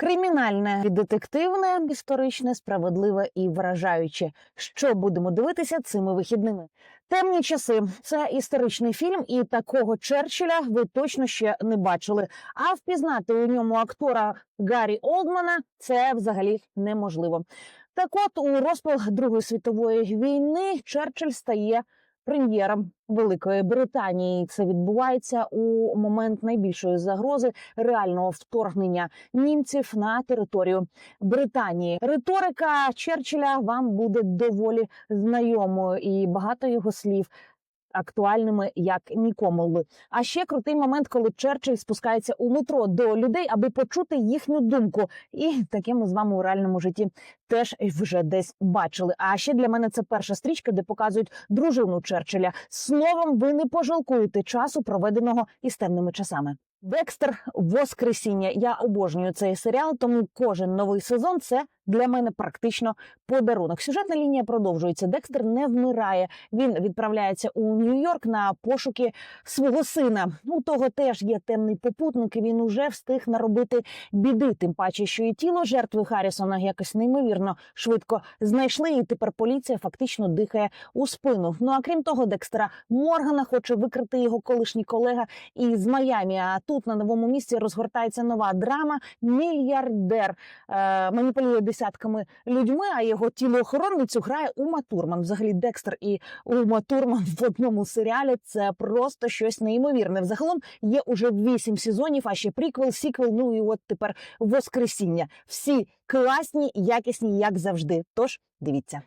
Кримінальне, детективне, історичне, справедливе і вражаюче. Що будемо дивитися цими вихідними? Темні часи це історичний фільм, і такого Черчилля ви точно ще не бачили. А впізнати у ньому актора Гаррі Олдмана це взагалі неможливо. Так, от у розпал Другої світової війни Черчилль стає прем'єром Великої Британії. Це відбувається у момент найбільшої загрози реального вторгнення німців на територію Британії. Риторика Черчилля вам буде доволі знайомою, і багато його слів. Актуальними як нікому. А ще крутий момент, коли Черчилль спускається у метро до людей, аби почути їхню думку. І таке ми з вами у реальному житті теж вже десь бачили. А ще для мене це перша стрічка, де показують дружину Черчилля. Словом, ви не пожалкуєте часу, проведеного із темними часами. Декстер Воскресіння. Я обожнюю цей серіал, тому кожен новий сезон це для мене практично подарунок. Сюжетна лінія продовжується. Декстер не вмирає. Він відправляється у Нью-Йорк на пошуки свого сина. У того теж є темний попутник. і Він уже встиг наробити біди. Тим паче, що і тіло жертви Харрісона якось неймовірно швидко знайшли. І тепер поліція фактично дихає у спину. Ну а крім того, Декстера Моргана хоче викрити його колишній колега із Майамі. А тут на новому місці розгортається нова драма. Мільярдер е, маніпулює десятками людьми. А його тілоохоронницю грає Ума Турман. Взагалі, Декстер і Ума Турман в одному серіалі це просто щось неймовірне. Взагалом є уже вісім сезонів, а ще приквел, сіквел. Ну і от тепер Воскресіння. Всі класні, якісні, як завжди. Тож дивіться.